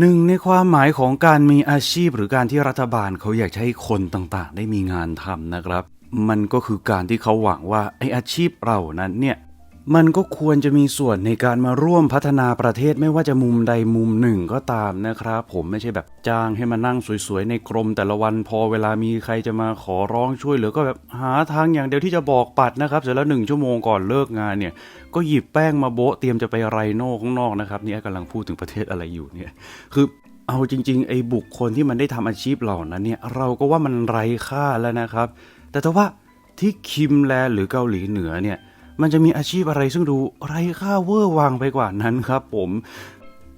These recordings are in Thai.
หนึ่งในความหมายของการมีอาชีพหรือการที่รัฐบาลเขาอยากให้คนต่างๆ ได้มีงานทำนะครับ มันก็คือการที่เขาหวังว่าไออาชีพเรานั้นเนี่ย มันก็ควรจะมีส่วนในการมาร่วมพัฒนาประเทศไม่ว่าจะมุมใดมุมหนึ่งก็ตามนะครับ ผมไม่ใช่แบบจ้างให้มานั่งสวยๆในกรมแต่ละวันพอเวลามีใครจะมาขอร้องช่วยเหลือก็แบบหาทางอย่างเดียวที่จะบอกปัดนะครับเสร็จแล้วหนึ่งชั่วโมงก่อนเลิกงานเนี่ย ก็หยิบแป้งมาโบะเตรียมจะไปไรโน่ข้างนอกนะครับนี่กำลังพูดถึงประเทศอะไรอยู่เนี่ยคือเอาจริงๆไอ้บุคคลที่มันได้ทำอาชีพเหล่านั้นเนี่ยเราก็ว่ามันไร้ค่าแล้วนะครับ แต่ถ้าว่าที่คิมแลนหรือเกาหลีเหนือเนี่ย มันจะมีอาชีพอะไรซึ่งดูไร้ค่าเวอร์วังไปกว่านั้นครับผม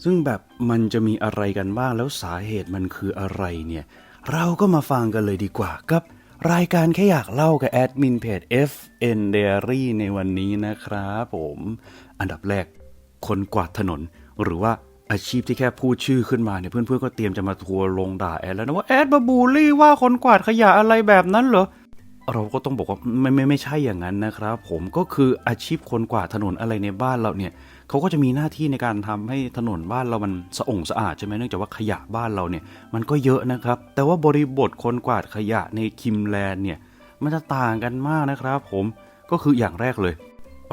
ซึ่งแบบมันจะมีอะไรกันบ้างแล้วสาเหตุมันคืออะไรเนี่ย เราก็มาฟังกันเลยดีกว่ากับ รายการแค่อยากเล่ากับแอดมินเพจ FN Diary ในวันนี้นะครับผม อันดับแรก คนกวาดถนนหรือว่าอาชีพที่แค่พูดชื่อขึ้นมาเนี่ยเพื่อนๆก็เตรียมจะมาทัวร์ลงด่าแอดแล้วนะว่าแอดมาบูลลี่ว่าคนกวาดขยะอะไรแบบนั้นเหรอ เราก็ต้องบอกว่าไม่ไม่ไม่ใช่อย่างนั้นนะครับ ผมก็คืออาชีพคนกวาดถนนอะไรในบ้านเราเนี่ยเขาก็จะมีหน้าที่ในการทำให้ถนนบ้านเรามันสะองสะอาดใช่ไหมเนื่องจากว่าขยะบ้านเราเนี่ยมันก็เยอะนะครับ แต่ว่าบริบทคนกวาดขยะในคิมแลนด์เนี่ยมันจะต่างกันมากนะครับ ผมก็คืออย่างแรกเลย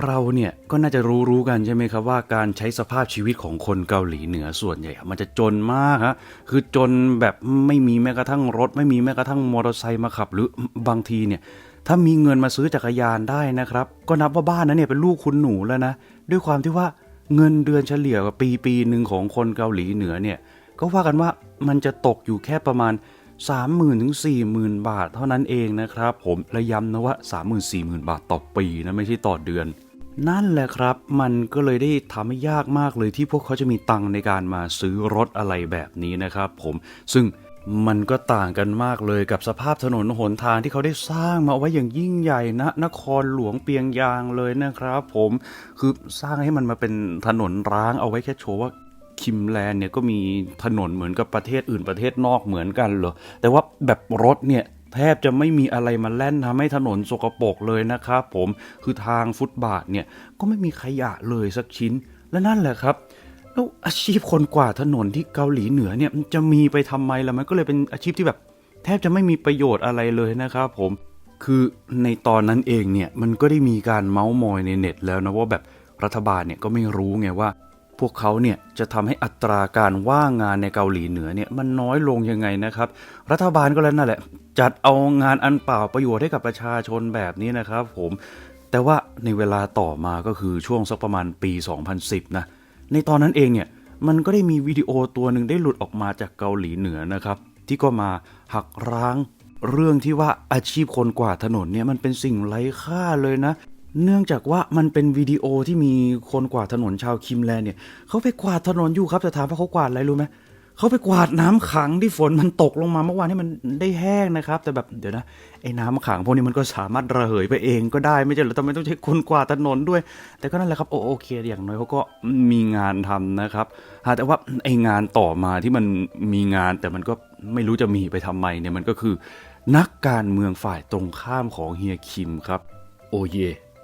เราเนี่ยก็น่าจะรู้รู้กันใช่ไหมครับว่าการใช้สภาพชีวิตของคนเกาหลีเหนือส่วนใหญ่ มันจะจนมากฮะคือจนแบบไม่มีแม้กระทั่งรถ ไม่มีแม้กระทั่งมอเตอร์ไซค์มาขับ หรือบางทีเนี่ยถ้ามีเงินมาซื้อจักรยานได้นะครับ ก็นับว่าบ้านนั้นเนี่ยเป็นลูกคุณหนูแล้วนะ ด้วยความที่ว่าเงินเดือนเฉลี่ยปีปีหนึ่งของคนเกาหลีเหนือเนี่ยก็ว่ากันว่ามันจะตกอยู่แค่ประมาณ 30,000ถึง40,000 บาทเท่านั้นเองนะครับ ผมและย้ำนะว่า 30,000 40,000 บาทต่อปีนะไม่ใช่ต่อเดือน นั่นแหละครับ มันก็เลยได้ทำให้ยากมากเลยที่พวกเขาจะมีตังในการมาซื้อรถอะไรแบบนี้นะครับผมซึ่งมันก็ต่างกันมากเลยกับสภาพถนนหนทางที่เขาได้สร้างมาไว้อย่างยิ่งใหญ่นะนครหลวงเปียงยางเลยนะครับ ผมคือสร้างให้มันมาเป็นถนนร้างเอาไว้แค่โชว์ว่าคิมแลนเนี่ยก็มีถนนเหมือนกับประเทศอื่นประเทศนอกเหมือนกันเหรอแต่ว่าแบบรถเนี่ย แทบจะไม่มีอะไรมาแล่นทำให้ถนนสกปรกเลยนะครับผมคือทางฟุตบาทเนี่ยก็ไม่มีขยะเลยสักชิ้น และนั่นแหละครับแล้วอาชีพคนกวาดถนนที่เกาหลีเหนือเนี่ยจะมีไปทำไมล่ะมันก็เลยเป็นอาชีพที่แบบ แทบจะไม่มีประโยชน์อะไรเลยนะครับผมคือในตอนนั้นเองเนี่ยมันก็ได้มีการเมาส์มอยในเน็ตแล้วนะว่าแบบรัฐบาลเนี่ยก็ไม่รู้ไงว่า พวกเขาเนี่ยจะทำให้อัตราการว่างงานในเกาหลีเหนือเนี่ยมันน้อยลงยังไงนะครับ รัฐบาลก็แล้วนั่นแหละ จัดเอางานอันเปล่าประโยชน์ให้กับประชาชนแบบนี้นะครับ ผม แต่ว่าในเวลาต่อมาก็คือช่วงสักประมาณปี 2010 นะ ในตอนนั้นเองเนี่ยมันก็ได้มีวิดีโอตัวหนึ่งได้หลุดออกมาจากเกาหลีเหนือนะครับ ที่ก็มาหักร้างเรื่องที่ว่าอาชีพคนกวาดถนนเนี่ยมันเป็นสิ่งไร้ค่าเลยนะ เนื่องจากว่ามันเป็นวิดีโอที่มีคนกวาดถนนชาวคิมแลนเนี่ยเขาไปกวาดถนนอยู่ครับแต่ถามว่าเขากวาดอะไรรู้ไหมเขาไปกวาดน้ำขังที่ฝนมันตกลงมาเมื่อวานให้มันได้แห้งนะครับ แต่แบบเดี๋ยวนะไอ้น้ำขังพวกนี้มันก็สามารถระเหยไปเองก็ได้ไม่ใช่หรอทำไมต้องใช้คนกวาดถนนด้วย แต่ก็นั่นแหละครับโอโอเคอย่างน้อยเขาก็มีงานทำนะครับแต่ว่าไอ้งานต่อมาที่มันมีงานแต่มันก็ไม่รู้จะมีไปทำไมเนี่ยมันก็คือ นักการเมืองฝ่ายตรงข้ามของเฮียคิมครับ โอเย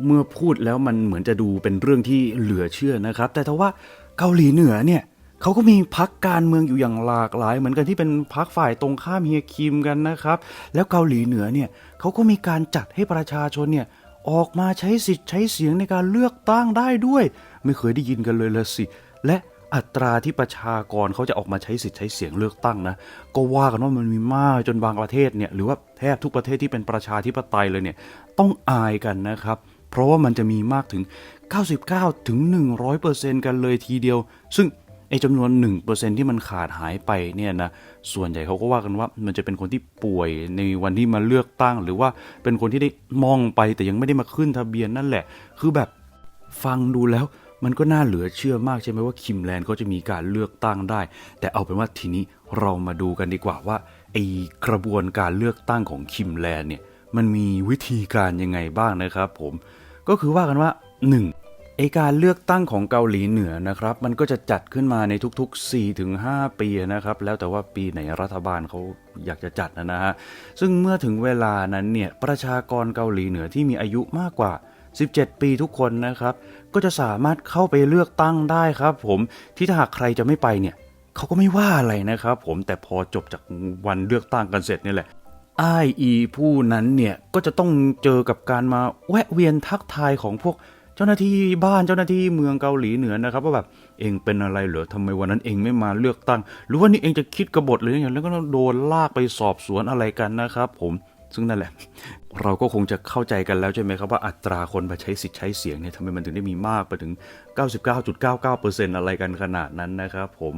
เมื่อพูดแล้วมันเหมือนจะดูเป็นเรื่องที่เหลือเชื่อนะครับ แต่ถ้าว่าเกาหลีเหนือเนี่ยเขาก็มีพักการเมืองอยู่อย่างหลากหลาย เหมือนกันที่เป็นพักฝ่ายตรงข้ามเฮียคิมกันนะครับ แล้วเกาหลีเหนือเนี่ยเขาก็มีการจัดให้ประชาชนเนี่ยออกมาใช้สิทธิ์ใช้เสียงในการเลือกตั้งได้ด้วย ไม่เคยได้ยินกันเลยละสิ และอัตราที่ประชากรเขาจะออกมาใช้สิทธิ์ใช้เสียงเลือกตั้งนะ ก็ว่ากันว่ามันมีมากจนบางประเทศเนี่ยหรือว่าแทบทุกประเทศที่เป็นประชาธิปไตยเลยเนี่ยต้องอายกันนะครับ เพราะว่ามันจะมีมากถึง 99 ถึง 100%กันเลยทีเดียว ซึ่งไอ้จำนวน 1%ที่มันขาดหายไปเนี่ยนะ ส่วนใหญ่เขาก็ว่ากันว่ามันจะเป็นคนที่ป่วยในวันที่มาเลือกตั้ง หรือว่าเป็นคนที่ได้มองไปแต่ยังไม่ได้มาขึ้นทะเบียนนั่นแหละ คือแบบฟังดูแล้วมันก็น่าเหลือเชื่อมากใช่ไหมว่าคิมแลนด์เขาจะมีการเลือกตั้งได้ แต่เอาเป็นว่าทีนี้เรามาดูกันดีกว่าว่าไอ้กระบวนการเลือกตั้งของคิมแลนด์เนี่ยมันมีวิธีการยังไงบ้างนะครับผม ก็คือว่ากันว่า 1. ไอการเลือกตั้งของเกาหลีเหนือนะครับ มันก็จะจัดขึ้นมาในทุกๆ 4-5 ปีนะครับ แล้วแต่ว่าปีไหนรัฐบาลเขาอยากจะจัดนะนะฮะ ซึ่งเมื่อถึงเวลานั้นเนี่ยประชากรเกาหลีเหนือที่มีอายุมากกว่า 17 ปีทุกคนนะครับ ก็จะสามารถเข้าไปเลือกตั้งได้ครับผมที่ถ้าหากใครจะไม่ไปเนี่ยเขาก็ไม่ว่าอะไรนะครับผมแต่พอจบจากวันเลือกตั้งกันเสร็จนี่แหละ ไออีผู้นั้นเนี่ยก็จะต้องเจอกับการมาแวะเวียนทักทายของพวกเจ้าหน้าที่บ้านเจ้าหน้าที่เมืองเกาหลีเหนือนะครับว่าแบบเองเป็นอะไรเหรอทำไมวันนั้นเองไม่มาเลือกตั้ง หรือว่านี่เองจะคิดกบฏหรืออย่างแล้วก็โดนลากไปสอบสวนอะไรกันนะครับ ผมซึ่งนั่นแหละ เราก็คงจะเข้าใจกันแล้วใช่ไหมครับว่าอัตราคนมาใช้สิทธิ์ใช้เสียงเนี่ยทำไมมันถึงได้มีมากไปถึง 99.99%อะไรกันขนาดนั้นนะครับผม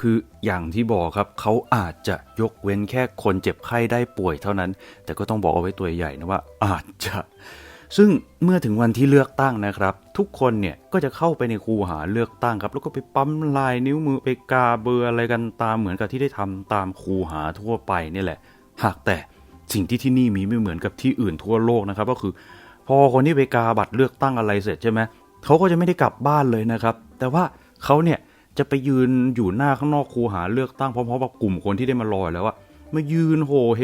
คืออย่างที่บอกครับเขาอาจจะยกเว้นแค่คนเจ็บไข้ได้ป่วยเท่านั้น แต่ก็ต้องบอกเอาไว้ตัวใหญ่นะว่าอาจจะ ซึ่งเมื่อถึงวันที่เลือกตั้งนะครับ ทุกคนเนี่ยก็จะเข้าไปในคูหาเลือกตั้งครับ แล้วก็ไปปั๊มลายนิ้วมือไปกาเบอร์อะไรกันตามเหมือนกับที่ได้ทำตามคูหาทั่วไปนี่แหละ หากแต่สิ่งที่ที่นี่มีไม่เหมือนกับที่อื่นทั่วโลกนะครับ ก็คือ พอคนที่ไปกาบัตรเลือกตั้งอะไรเสร็จใช่ไหมเขาก็จะไม่ได้กลับบ้านเลยนะครับ แต่ว่าเขาเนี่ย จะไปยืนอยู่หน้าข้างนอกคูหาเลือกตั้งพร้อมๆกับกลุ่มคนที่ได้มารอแล้วอะมายืนโหเฮ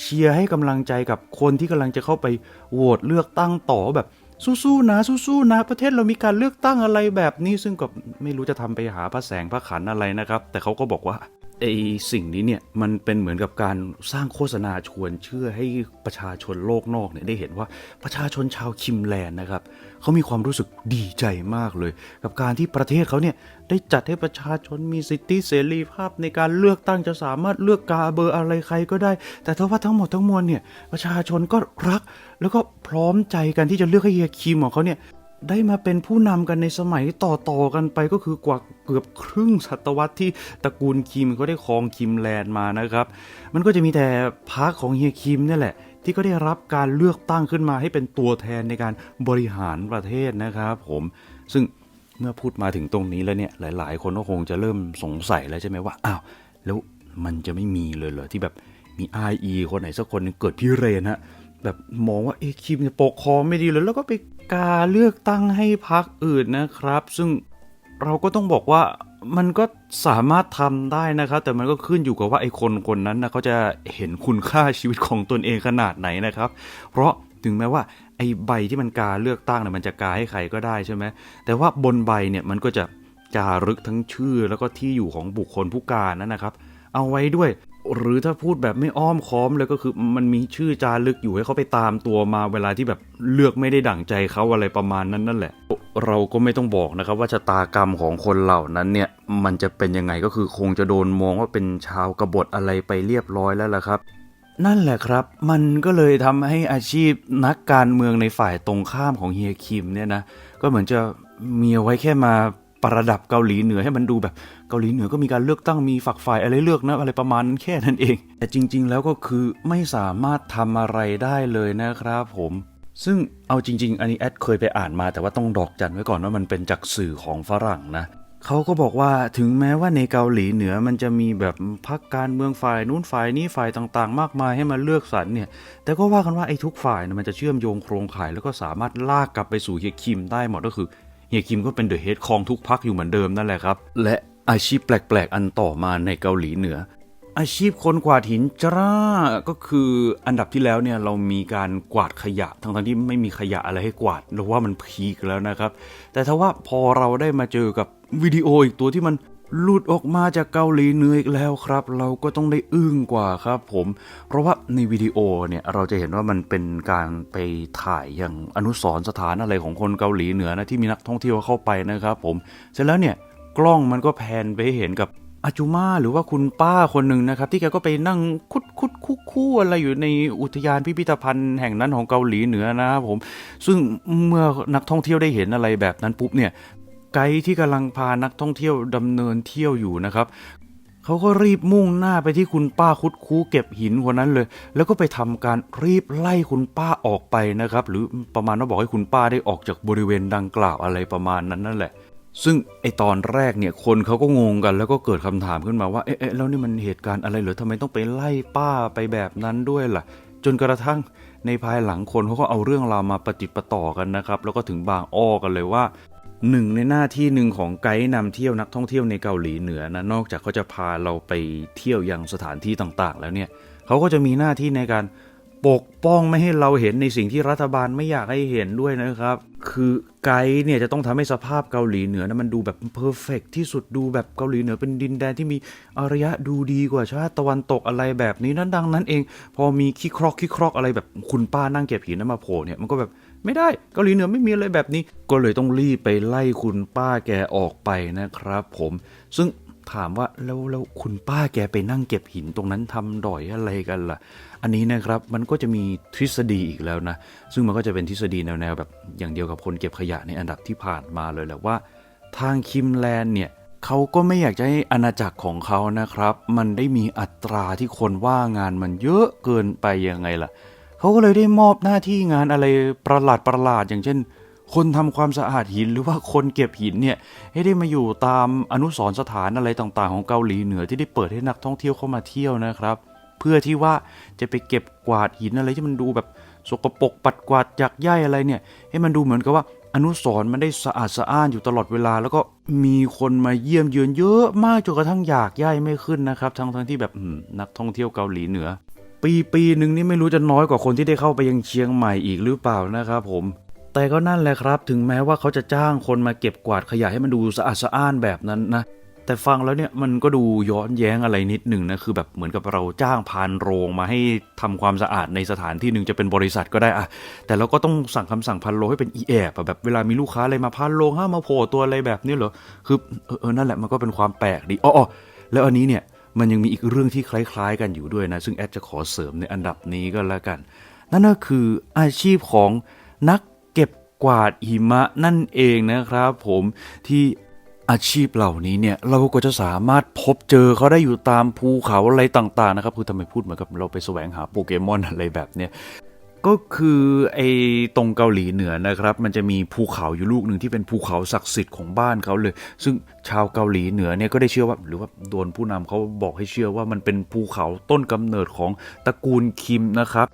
เชียร์ให้กำลังใจกับคนที่กำลังจะเข้าไปโหวตเลือกตั้งต่อแบบสู้ๆนะสู้ๆนะประเทศเรามีการเลือกตั้งอะไรแบบนี้ซึ่งก็ไม่รู้จะทำไปหาพระแสงพระขันอะไรนะครับ แต่เขาก็บอกว่า ไอสิ่งนี้เนี่ยมันเป็นเหมือนกับการสร้างโฆษณาชวนเชื่อให้ประชาชนโลกนอกเนี่ยได้เห็นว่าประชาชนชาวคิมแลนด์นะครับเขามีความรู้สึกดีใจมากเลย กับการที่ประเทศเขาเนี่ยได้จัดให้ประชาชนมีสิทธิเสรีภาพในการเลือกตั้งจะสามารถเลือกกาเบอร์อะไรใครก็ได้ แต่ถ้าว่าทั้งหมดทั้งมวลเนี่ยประชาชนก็รักแล้วก็พร้อมใจกันที่จะเลือกให้เฮียคิมของเขาเนี่ย ได้มาเป็นผู้นำกันในสมัยต่อๆกันไปก็คือกว่าเกือบครึ่งศตวรรษที่ตระกูลคิมเขาได้ครองคิมแลนด์มานะครับ มันก็จะมีแต่พรรคของเฮียคิมนี่แหละ ที่ก็ได้รับการเลือกตั้งขึ้นมาให้เป็นตัวแทนในการบริหารประเทศนะครับผมซึ่งเมื่อพูดมาถึงตรงนี้แล้วเนี่ยหลาย ๆ คนก็คงจะเริ่มสงสัยแล้วใช่ไหมว่าอ้าวแล้วมันจะไม่มีเลยเหรอที่แบบมี IE คนไหนสักคนเกิดพิเรนฮะ แบบมองว่าเอคิมจะปกครองไม่ดีเลยแล้วก็ไปกาเลือกตั้งให้พรรคอื่นนะครับ ซึ่งเราก็ต้องบอกว่ามันก็สามารถทำได้นะครับ แต่มันก็ขึ้นอยู่กับว่าไอ้คนคนนั้นนะเขาจะเห็นคุณค่าชีวิตของตนเองขนาดไหนนะครับ เพราะถึงแม้ว่าไอ้ใบที่มันกาเลือกตั้งเนี่ยมันจะกาให้ใครก็ได้ใช่ไหมแต่ว่าบนใบเนี่ยมันก็จะจารึกทั้งชื่อแล้วก็ที่อยู่ของบุคคลผู้การนั้นนะครับ เอาไว้ด้วย หรือถ้าพูดแบบไม่อ้อมค้อมเลยก็คือมันมีชื่อจารึกอยู่ให้เขาไปตามตัวมาเวลาที่แบบเลือกไม่ได้ดั่งใจเขาอะไรประมาณนั้นนั่นแหละ เราก็ไม่ต้องบอกนะครับ ว่าชะตากรรมของคนเหล่านั้นเนี่ย มันจะเป็นยังไงก็คือคงจะโดนมองว่าเป็นชาวกบฏอะไรไปเรียบร้อยแล้วล่ะครับ นั่นแหละครับ มันก็เลยทำให้อาชีพนักการเมืองในฝ่ายตรงข้ามของเฮียคิมเนี่ยนะก็เหมือนจะมีเอาไว้แค่มา ประดับเกาหลีเหนือให้มันดูแบบเกาหลีเหนือก็มีการเลือกตั้งมีฝักฝ่ายอะไรเลือกนะอะไรประมาณนั้นแค่นั้นเอง แต่จริง ๆ แล้วก็คือไม่สามารถทำอะไรได้เลยนะครับผมซึ่งเอาจริง ๆ อันนี้แอดเคยไปอ่านมา แต่ว่าต้องดอกจันไว้ก่อนว่ามันเป็นจากสื่อของฝรั่งนะเขาก็บอกว่าถึงแม้ว่าในเกาหลีเหนือมันจะมีแบบพรรคการเมืองฝ่ายนู้นฝ่ายนี้ฝ่ายต่างๆ มากมายให้มาเลือกสรรเนี่ย แต่ก็ว่ากันว่าไอ้ทุกฝ่ายนี่ยมันจะเชื่อมโยงโครงข่าย แล้วก็สามารถลากกลับไปสู่เฮียคิมได้หมดก็คือ เฮียคิมก็เป็นเดอะเฮดคองทุกพักอยู่เหมือนเดิมนั่นแหละครับ และอาชีพแปลก ๆ อันต่อมาในเกาหลีเหนือ อาชีพคนกวาดหินจ้าก็คืออันดับที่แล้วเนี่ยเรามีการกวาดขยะ ทั้งๆที่ไม่มีขยะอะไรให้กวาดเราว่ามันพีคแล้วนะครับ แต่ถ้าว่าพอเราได้มาเจอกับวิดีโออีกตัวที่มัน หลุดออกมาจากเกาหลีเหนืออีกแล้วครับ เราก็ต้องได้อึ้งกว่าครับผม เพราะว่าในวิดีโอเนี่ยเราจะเห็นว่ามันเป็นการไปถ่ายอย่างอนุสรสถานอะไรของคนเกาหลีเหนือนะที่มีนักท่องเที่ยวเข้าไปนะครับ ผม เสร็จแล้วเนี่ยกล้องมันก็แพนไปเห็นกับอาจูมาหรือว่าคุณป้าคนหนึ่งนะครับ ที่แกก็ไปนั่งคุดคุดคู่คู่อะไรอยู่ในอุทยานพิพิธภัณฑ์แห่งนั้นของเกาหลีเหนือนะครับผม ซึ่งเมื่อนักท่องเที่ยวได้เห็นอะไรแบบนั้นปุ๊บเนี่ย ไกด์ที่กำลังพานักท่องเที่ยวดำเนินเที่ยวอยู่นะครับเขาก็รีบมุ่งหน้าไปที่คุณป้าคุดคูเก็บหินคนนั้นเลย แล้วก็ไปทำการรีบไล่คุณป้าออกไปนะครับ หรือประมาณว่าบอกให้คุณป้าได้ออกจากบริเวณดังกล่าวอะไรประมาณนั้นนั่นแหละ ซึ่งไอตอนแรกเนี่ยคนเขาก็งงกัน แล้วก็เกิดคำถามขึ้นมาว่าเอ๊ะแล้วนี่มันเหตุการณ์อะไรเหรอทำไมต้องไปไล่ป้าไปแบบนั้นด้วยล่ะ จนกระทั่งในภายหลังคนเขาก็เอาเรื่องราวมาปฏิประต่อกันนะครับ แล้วก็ถึงบางอ้อกันเลยว่า หนึ่งในหน้าที่หนึ่งของไกด์นำเที่ยวนักท่องเที่ยวในเกาหลีเหนือนะนอกจากเขาจะพาเราไปเที่ยวยังสถานที่ต่างๆ แล้วเนี่ยเขาก็จะมีหน้าที่ในการปกป้องไม่ให้เราเห็นในสิ่งที่รัฐบาลไม่อยากให้เห็นด้วยนะครับ คือไกด์เนี่ยจะต้องทำให้สภาพเกาหลีเหนือนะมันดูแบบเพอร์เฟกที่สุดดูแบบเกาหลีเหนือเป็นดินแดนที่มีอารยะดูดีกว่าชาติตะวันตกอะไรแบบนี้นั้นดังนั้นเอง พอมีขี้ครอกขี้ครอกอะไรแบบคุณป้านั่งเก็บหินนั้นมาโผล่เนี่ยมันก็แบบ ไม่ได้เกาหลีเหนือไม่มีอะไรแบบนี้ ก็เลยต้องรีบไปไล่คุณป้าแกออกไปนะครับผมซึ่งถามว่าแล้วแล้วคุณป้าแกไปนั่งเก็บหินตรงนั้นทำดอยอะไรกันล่ะ อันนี้นะครับมันก็จะมีทฤษฎีอีกแล้วนะ ซึ่งมันก็จะเป็นทฤษฎีแนวๆแบบอย่างเดียวกับคนเก็บขยะในอันดับที่ผ่านมาเลยแหละว่า ทางคิมแลนด์เนี่ยเขาก็ไม่อยากจะให้อาณาจักรของเขานะครับ มันได้มีอัตราที่คนว่างงานมันเยอะเกินไปยังไงล่ะ เขาก็เลยได้มอบหน้าที่งานอะไรประหลาดประหลาดอย่างเช่น คนทำความสะอาดหินหรือว่าคนเก็บหินเนี่ยให้ได้มาอยู่ตามอนุสรสถานอะไรต่างๆ ของเกาหลีเหนือที่ได้เปิดให้นักท่องเที่ยวเข้ามาเที่ยวนะครับ เพื่อที่ว่าจะไปเก็บกวาดหินอะไรที่มันดูแบบสกปรกปัดกวาดจากใยอะไรเนี่ยให้มันดูเหมือนกับว่าอนุสร์มันได้สะอาดสะอ้านอยู่ตลอดเวลา แล้วก็มีคนมาเยี่ยมเยือนเยอะมากจนกระทั่งอยากย่ายไม่ขึ้นนะครับ ทั้งทั้งๆที่แบบนักท่องเที่ยวเกาหลีเหนือ ปีปีหนึ่งนี่ไม่รู้จะน้อยกว่าคนที่ได้เข้าไปยังเชียงใหม่อีกหรือเปล่านะครับผม แต่ก็นั่นแหละครับ ถึงแม้ว่าเขาจะจ้างคนมาเก็บกวาดขยะให้มันดูสะอาดสะอ้านแบบนั้นนะแต่ฟังแล้วเนี่ยมันก็ดูย้อนแย้งอะไรนิดหนึ่งนะคือแบบเหมือนกับเราจ้างพานโรงมาให้ทำความสะอาดในสถานที่หนึ่งจะเป็นบริษัทก็ได้อะแต่เราก็ต้องสั่งคำสั่งพันโรงให้เป็นอีแอบแบบเวลามีลูกค้าอะไรมาพันโรงห้ามมาโผล่ตัวอะไรแบบนี้เหรอคือเออเออนั่นแหละมันก็เป็นความแปลกดีอ๋อแล้วอันนี้เนี่ย มันยังมีอีกเรื่องที่คล้ายๆ กันอยู่ด้วยนะ ซึ่งแอดจะขอเสริมในอันดับนี้ก็แล้วกัน นั่นก็คืออาชีพของนักเก็บกวาดหิมะนั่นเองนะครับผมที่อาชีพเหล่านี้เนี่ยเราก็จะสามารถพบเจอเขาได้อยู่ตามภูเขาอะไรต่างๆนะครับคือทำไมพูดเหมือนกับเราไปแสวงหาโปเกมอนอะไรแบบเนี้ย ก็คือไอ้ตรงเกาหลีเหนือนะครับ มันจะมีภูเขาอยู่ลูกหนึ่งที่เป็นภูเขาศักดิ์สิทธิ์ของบ้านเขาเลย ซึ่งชาวเกาหลีเหนือเนี่ยก็ได้เชื่อว่า หรือว่าโดนผู้นำเขาบอกให้เชื่อว่ามันเป็นภูเขาต้นกำเนิดของตระกูลคิมนะครับ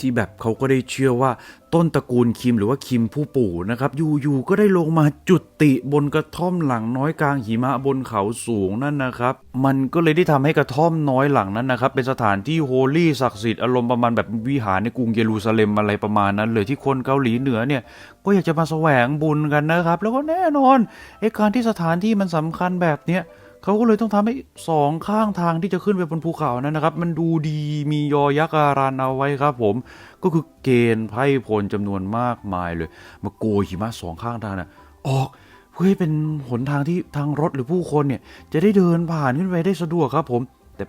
ที่แบบเขาก็ได้เชื่อว่าต้นตระกูลคิมหรือว่าคิมผู้ปู่นะครับอยู่ๆก็ได้ลงมาจุติบนกระท่อมหลังน้อยกลางหิมะบนเขาสูงนั่นนะครับ มันก็เลยได้ทำให้กระท่อมน้อยหลังนั้นนะครับ เป็นสถานที่โฮลี่ศักดิ์สิทธิ์อารมณ์ประมาณแบบวิหารในกรุงเยรูซาเล็มอะไรประมาณนั้นเลยที่คนเกาหลีเหนือเนี่ยก็อยากจะมาแสวงบุญกันนะครับ แล้วก็แน่นอนไอ้การที่สถานที่มันสำคัญแบบเนี้ย เขาก็เลยต้องทำให้สองข้างทางที่จะขึ้นไปบนภูเขานั้นนะครับ มันดูดีมียอยักษ์การันเอาไว้ครับผม ก็คือเกณฑ์ไพ่พลจำนวนมากมายเลย มาโกยหิมะสองข้างทางน่ะออกเพื่อให้เป็นหนทางที่ทางรถหรือผู้คนเนี่ยจะได้เดินผ่านขึ้นไปได้สะดวกครับผม แต่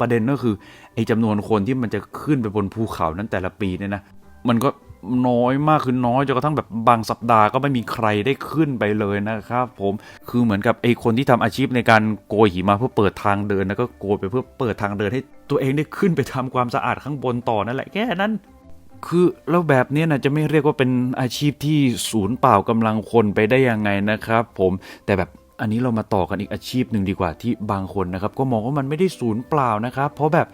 ประเด็นก็คือไอ้จำนวนคนที่มันจะขึ้นไปบนภูเขานั้นแต่ละปีเนี่ยนะมันก็ น้อยมากคือน้อยจนกระทั่งแบบบางสัปดาห์ก็ไม่มีใครได้ขึ้นไปเลยนะครับผมคือเหมือนกับไอคนที่ทำอาชีพในการโกยหิมะเพื่อเปิดทางเดินแล้วก็โกยไปเพื่อเปิดทางเดินให้ตัวเองได้ขึ้นไปทำความสะอาดข้างบนต่อนั่นแหละแค่นั้นคือแล้วแบบนี้นะจะไม่เรียกว่าเป็นอาชีพที่ศูนย์เปล่ากำลังคนไปได้ยังไงนะครับ ผมแต่แบบอันนี้เรามาต่อกันอีกอาชีพหนึ่งดีกว่าที่บางคนนะครับ ก็มองว่ามันไม่ได้ศูนย์เปล่านะครับ เพราะแบบ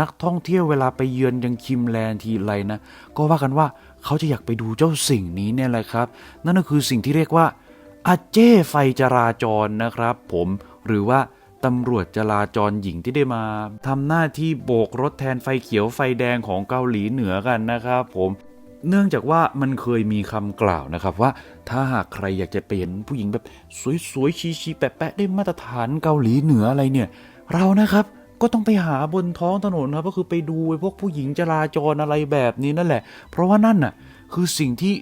นักท่องเที่ยวเวลาไปเยือนยังคิมแลนด์ทีไรนะ ก็ว่ากันว่า เขาจะอยากไปดูเจ้าสิ่งนี้เนี่ยแหละครับ นั่นก็คือสิ่งที่เรียกว่าอาเจ้ไฟจราจรนะครับ ผมหรือว่าตำรวจจราจรหญิงที่ได้มาทำหน้าที่โบกรถแทนไฟเขียวไฟแดงของเกาหลีเหนือกันนะครับ ผมเนื่องจากว่ามันเคยมีคำกล่าวนะครับว่าถ้าหากใครอยากจะเป็นผู้หญิงแบบสวยๆชีๆแปะๆได้มาตรฐานเกาหลีเหนืออะไรเนี่ย เรานะครับ ก็ต้องไปหาบนท้องถนนครับ ก็คือไปดูไอ้พวกผู้หญิงจราจรอะไรแบบนี้นั่นแหละ เพราะว่านั่นน่ะคือสิ่งที่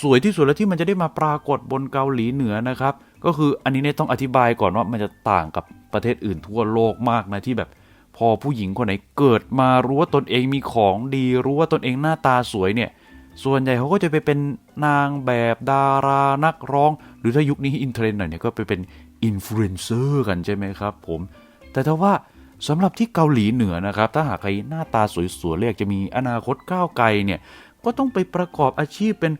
สวยๆที่สุดแล้วที่มันจะได้มาปรากฏบนเกาหลีเหนือนะครับ ก็คืออันนี้เนี่ยต้องอธิบายก่อนว่ามันจะต่างกับประเทศอื่นทั่วโลกมากนะที่แบบ พอผู้หญิงคนไหนเกิดมารู้ว่าตนเองมีของดีรู้ว่าตนเองหน้าตาสวยเนี่ยส่วนใหญ่เขาก็จะไปเป็นนางแบบดารานักร้อง หรือถ้ายุคนี้อินเทรนด์หน่อยเนี่ยก็ไปเป็นอินฟลูเอนเซอร์กันใช่ไหมครับผม แต่ถ้าว่า สำหรับที่เกาหลีเหนือนะครับ ถ้าหากใครหน้าตาสวยๆเรียกจะมีอนาคตก้าวไกลเนี่ย ก็ต้องไปประกอบอาชีพเป็น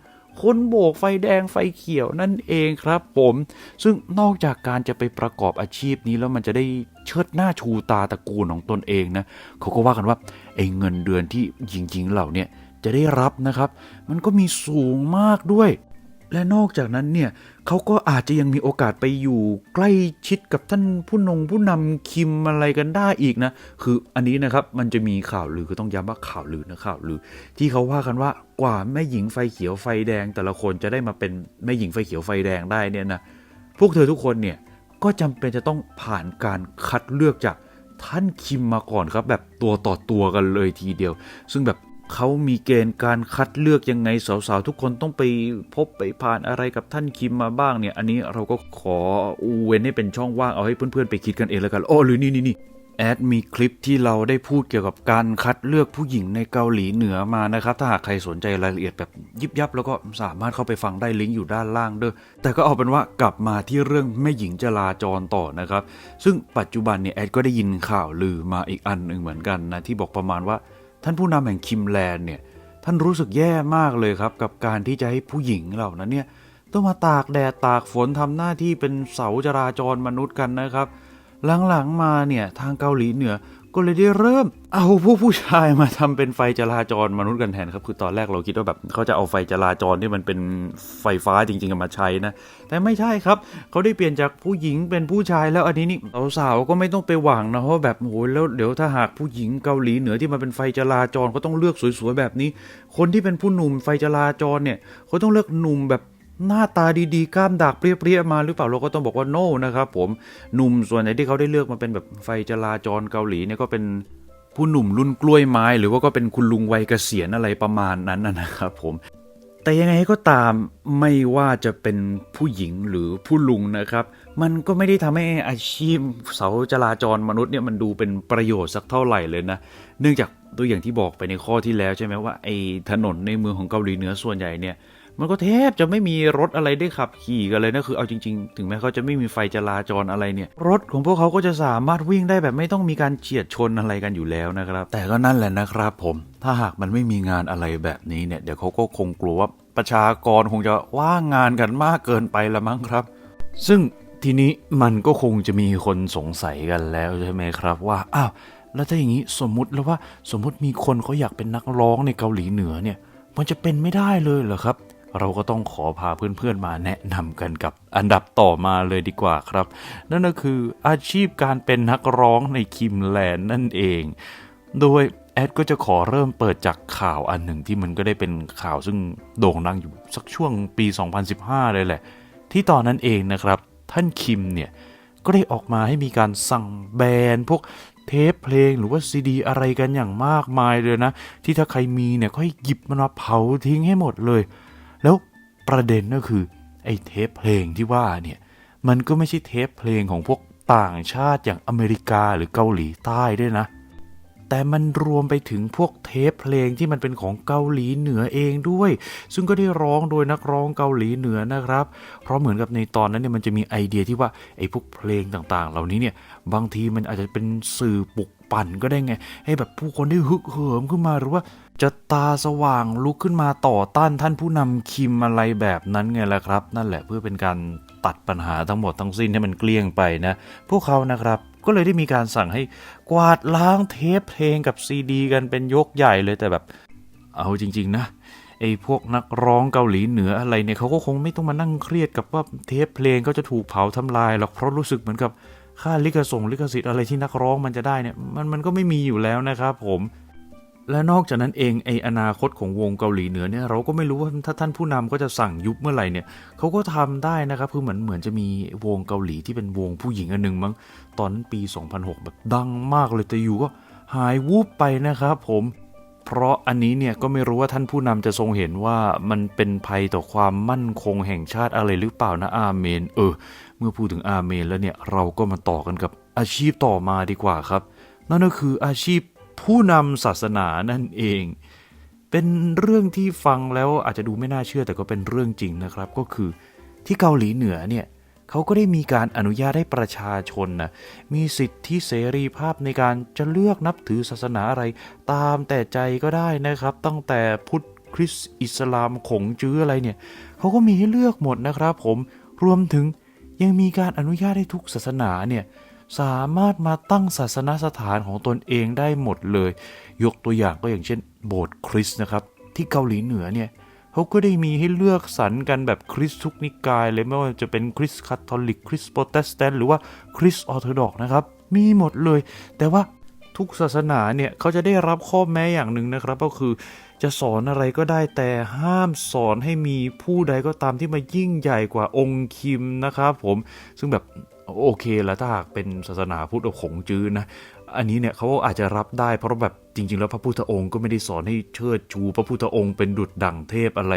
คนโบกไฟแดงไฟเขียวนั่นเองครับผม ซึ่งนอกจากการจะไปประกอบอาชีพนี้แล้วมันจะได้เชิดหน้าชูตาตระกูลของตนเองนะเขาก็ว่ากันว่าไอ้เงินเดือนที่หญิงๆเหล่าเนี่ยจะได้รับนะครับ มันก็มีสูงมากด้วย และนอกจากนั้นเนี่ยเขาก็อาจจะยังมีโอกาสไปอยู่ใกล้ชิดกับท่านผู้นงผู้นำคิมอะไรกันได้อีกนะ คืออันนี้นะครับมันจะมีข่าวลือก็ต้องย้ำว่าข่าวลือนะข่าวลือ ที่เขาว่ากันว่ากว่าแม่หญิงไฟเขียวไฟแดง แต่ละคนจะได้มาเป็นแม่หญิงไฟเขียวไฟแดงได้เนี่ยนะพวกเธอทุกคนเนี่ยก็จำเป็นจะต้องผ่านการคัดเลือกจากท่านคิมมาก่อนครับ แบบตัวต่อตัวกันเลยทีเดียว ซึ่งแบบ เขามีเกณฑ์การคัดเลือกยังไงสาวๆทุกคนต้องไปพบไปผ่านอะไรกับท่านคิมมาบ้างเนี่ย อันนี้เราก็ขอเว้นให้เป็นช่องว่างเอาให้เพื่อนๆไปคิดกันเองแล้วกันอ๋อหรือนี่นี่นี่แอดมีคลิปที่เราได้พูดเกี่ยวกับการคัดเลือกผู้หญิงในเกาหลีเหนือมานะครับ ถ้าหากใครสนใจรายละเอียดแบบยิบยับ แล้วก็สามารถเข้าไปฟังได้ลิงก์อยู่ด้านล่างเด้อแต่ก็เอาเป็นว่ากลับมาที่เรื่องแม่หญิงจราจรต่อนะครับ ซึ่งปัจจุบันเนี่ยแอดก็ได้ยินข่าวลือมาอีกอันหนึ่งเหมือนกันนะที่บอกประมาณว่า ท่านผู้นำแห่งคิมแลนด์เนี่ยท่านรู้สึกแย่มากเลยครับกับการที่จะให้ผู้หญิงเหล่านั้นเนี่ยต้องมาตากแดดตากฝนทำหน้าที่เป็นเสาจราจรมนุษย์กันนะครับ หลังๆมาเนี่ยทางเกาหลีเหนือ ก็เลยได้เริ่มเอาพวกผู้ชายมาทำเป็นไฟจราจรมนุษย์กันแทนครับ คือตอนแรกเราคิดว่าแบบเขาจะเอาไฟจราจรที่มันเป็นไฟฟ้าจริงๆมาใช้นะ แต่ไม่ใช่ครับ เขาได้เปลี่ยนจากผู้หญิงเป็นผู้ชายแล้วอันนี้นี่สาวๆก็ไม่ต้องไปหวังนะเพราะแบบโอ้โหแล้วเดี๋ยวถ้าหากผู้หญิงเกาหลีเหนือที่มันเป็นไฟจราจรก็ต้องเลือกสวยๆแบบนี้ คนที่เป็นผู้หนุ่มไฟจราจรเนี่ยเขาต้องเลือกหนุ่มแบบ หน้าตาดีๆกล้ามดักเปรี้ยๆมาหรือเปล่าเราก็ต้องบอกว่าโน่นะครับผมหนุ่มส่วนใหญ่ที่เขาได้เลือกมาเป็นแบบไฟจราจรเกาหลีเนี่ยก็เป็นผู้หนุ่มรุ่นกล้วยไม้ หรือว่าก็เป็นคุณลุงวัยเกษียณอะไรประมาณนั้นนะนะครับผมแต่ยังไงก็ตามไม่ว่าจะเป็นผู้หญิงหรือผู้ลุงนะครับ มันก็ไม่ได้ทำให้อาชีพเสาจราจรมนุษย์เนี่ยมันดูเป็นประโยชน์สักเท่าไหร่เลยนะ เนื่องจากตัวอย่างที่บอกไปในข้อที่แล้วใช่ไหมว่าไอ้ถนนในเมืองของเกาหลีเหนือส่วนใหญ่เนี่ย มันก็แทบจะไม่มีรถอะไรได้ขับขี่กันเลยนะคือเอาจริง ๆ ถึงแม้เขาจะไม่มีไฟจราจรอะไรเนี่ย รถของพวกเขาก็จะสามารถวิ่งได้แบบไม่ต้องมีการเฉียดชนอะไรกันอยู่แล้วนะครับ แต่ก็นั่นแหละนะครับผม ถ้าหากมันไม่มีงานอะไรแบบนี้เนี่ยเดี๋ยวเขาก็คงกลัวว่าประชากรคงจะว่างงานกันมากเกินไปละมั้งครับ ซึ่งทีนี้มันก็คงจะมีคนสงสัยกันแล้วใช่ไหมครับว่าอ้าวแล้วถ้าอย่างนี้สมมุติแล้วว่าสมมุติมีคนเขาอยากเป็นนักร้องในเกาหลีเหนือเนี่ย มันจะเป็นไม่ได้เลยเหรอครับ เราก็ต้องขอพาเพื่อนๆมาแนะนำกันกับอันดับต่อมาเลยดีกว่าครับ นั่นก็คืออาชีพการเป็นนักร้องในคิมแลนด์นั่นเอง โดยแอดก็จะขอเริ่มเปิดจากข่าวอันหนึ่งที่มันก็ได้เป็นข่าวซึ่งโด่งดังอยู่สักช่วงปี 2015 เลยแหละ ที่ตอนนั้นเองนะครับ ท่านคิมเนี่ย ก็ได้ออกมาให้มีการสั่งแบนพวกเทปเพลงหรือว่าซีดีอะไรกันอย่างมากมายเลยนะ ที่ถ้าใครมีเนี่ยก็ให้หยิบมันมาเผาทิ้งให้หมดเลย แล้วประเด็นก็คือไอ้เทปเพลงที่ว่าเนี่ยมันก็ไม่ใช่เทปเพลงของพวกต่างชาติอย่างอเมริกาหรือเกาหลีใต้ด้วยนะ แต่มันรวมไปถึงพวกเทปเพลงที่มันเป็นของเกาหลีเหนือเองด้วย ซึ่งก็ได้ร้องโดยนักร้องเกาหลีเหนือนะครับ เพราะเหมือนกับในตอนนั้นเนี่ยมันจะมีไอเดียที่ว่าไอ้พวกเพลงต่างๆ เหล่านี้เนี่ยบางทีมันอาจจะเป็นสื่อปลุก ปั่นก็ได้ไง ให้แบบผู้คนได้ฮึกเหิมขึ้นมาหรือว่าจะตาสว่างลุกขึ้นมาต่อต้านท่านผู้นำคิมอะไรแบบนั้นไงล่ะครับ นั่นแหละเพื่อเป็นการตัดปัญหาทั้งหมดทั้งสิ้นให้มันเกลี้ยงไปนะ พวกเขานะครับก็เลยได้มีการสั่งให้กวาดล้างเทปเพลงกับซีดี กันเป็นยกใหญ่เลยแต่แบบ เอาจริง ๆ นะไอ้พวกนักร้องเกาหลีเหนืออะไรเนี่ยเขาก็คงไม่ต้องมานั่งเครียดกับว่าเทปเพลงก็จะถูกเผาทำลายหรอกเพราะรู้สึกเหมือนกับ ค่าลิขส่งลิขสิทธิ์อะไรที่นักร้องมันจะได้เนี่ยมันมันก็ไม่มีอยู่แล้วนะครับผมและนอกจากนั้นเองไออนาคตของวงเกาหลีเหนือเนี่ยเราก็ไม่รู้ว่าถ้าท่านผู้นำก็จะสั่งยุบเมื่อไหร่เนี่ยเขาก็ทำได้นะครับคือเหมือนเหมือนจะมีวงเกาหลีที่เป็นวงผู้หญิงอันหนึ่งมั้งตอนนั้นปี 2006 แบบดังมากเลยแต่อยู่ก็หายวูบไปนะครับผมเพราะอันนี้เนี่ยก็ไม่รู้ว่าท่านผู้นำจะทรงเห็นว่ามันเป็นภัยต่อความมั่นคงแห่งชาติอะไรหรือเปล่านะอาเมน เออ มื่อพูดถึงอาเมนแล้วเนี่ยเราก็มาต่อกันกับอาชีพต่อมาดีกว่าครับ นั่นก็คืออาชีพผู้นำศาสนานั่นเอง เป็นเรื่องที่ฟังแล้วอาจจะดูไม่น่าเชื่อแต่ก็เป็นเรื่องจริงนะครับ ก็คือที่เกาหลีเหนือเนี่ยเขาก็ได้มีการอนุญาตให้ประชาชนนะมีสิทธิเสรีภาพในการจะเลือกนับถือศาสนาอะไร ตามแต่ใจก็ได้นะครับ ตั้งแต่พุทธคริสต์อิสลามขงจื้ออะไรเนี่ยเขาก็มีให้เลือกหมดนะครับ ผมรวมถึง ยังมีการอนุญาตให้ทุกศาสนาเนี่ยสามารถมาตั้งศาสนสถานของตนเองได้หมดเลย ยกตัวอย่างก็อย่างเช่น โบสถ์คริสต์นะครับ ที่เกาหลีเหนือเนี่ยเขาก็ได้มีให้เลือกสรรกันแบบคริสต์ทุกนิกายเลยไม่ว่าจะเป็นคริสต์คาทอลิก คริสต์โปรเตสแตนต์หรือว่าคริสต์ออร์โธดอกนะครับ มีหมดเลย แต่ว่าทุกศาสนาเนี่ยเขาจะได้รับข้อแม้อย่างหนึ่งนะครับ ก็คือ จะสอนอะไรก็ได้แต่ห้ามสอนให้มีผู้ใดก็ตามที่มายิ่งใหญ่กว่าองค์คิมนะครับผมซึ่งแบบโอเคแล้วถ้าหากเป็นศาสนาพุทธขงจื้อนะอันนี้เนี่ยเขาอาจจะรับได้เพราะแบบจริง ๆ แล้วพระพุทธองค์ก็ไม่ได้สอนให้เชิดชู พระพุทธองค์เป็นดุจดั่งเทพอะไร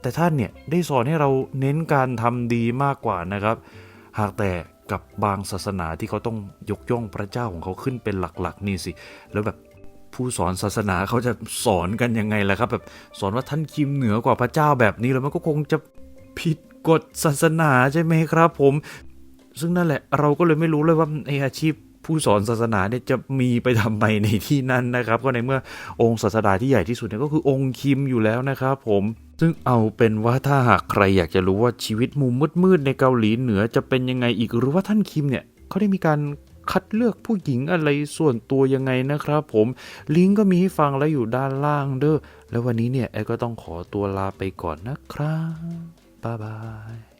แต่ท่านเนี่ยได้สอนให้เราเน้นการทำดีมากกว่านะครับ หากแต่กับบางศาสนาที่เขาต้องยกย่องพระเจ้าของเขาขึ้นเป็นหลักๆ นี่สิ แล้วแบบ ผู้สอนศาสนาเขาจะสอนกันยังไงล่ะครับ แบบสอนว่าท่านคิมเหนือกว่าพระเจ้าแบบนี้แล้วมันก็คงจะผิดกฎศาสนาใช่ไหมครับ ผม ซึ่งนั่นแหละเราก็เลยไม่รู้เลยว่าไออาชีพผู้สอนศาสนาเนี่ยจะมีไปทำไมในที่นั้นนะครับ ก็ในเมื่อองค์ศาสดาที่ใหญ่ที่สุดเนี่ยก็คือองค์คิมอยู่แล้วนะครับผมซึ่งเอาเป็นว่าถ้าหากใครอยากจะรู้ว่าชีวิตมุมมืดๆในเกาหลีเหนือจะเป็นยังไงอีกหรือว่าท่านคิมเนี่ยเขาได้มีการ คัดเลือกผู้หญิงอะไรส่วนตัวยังไงนะครับผม ลิงก์ก็มีให้ฟังแล้วอยู่ด้านล่างเด้อ แล้ววันนี้เนี่ยแอดก็ต้องขอตัวลาไปก่อนนะครับ บ๊ายบาย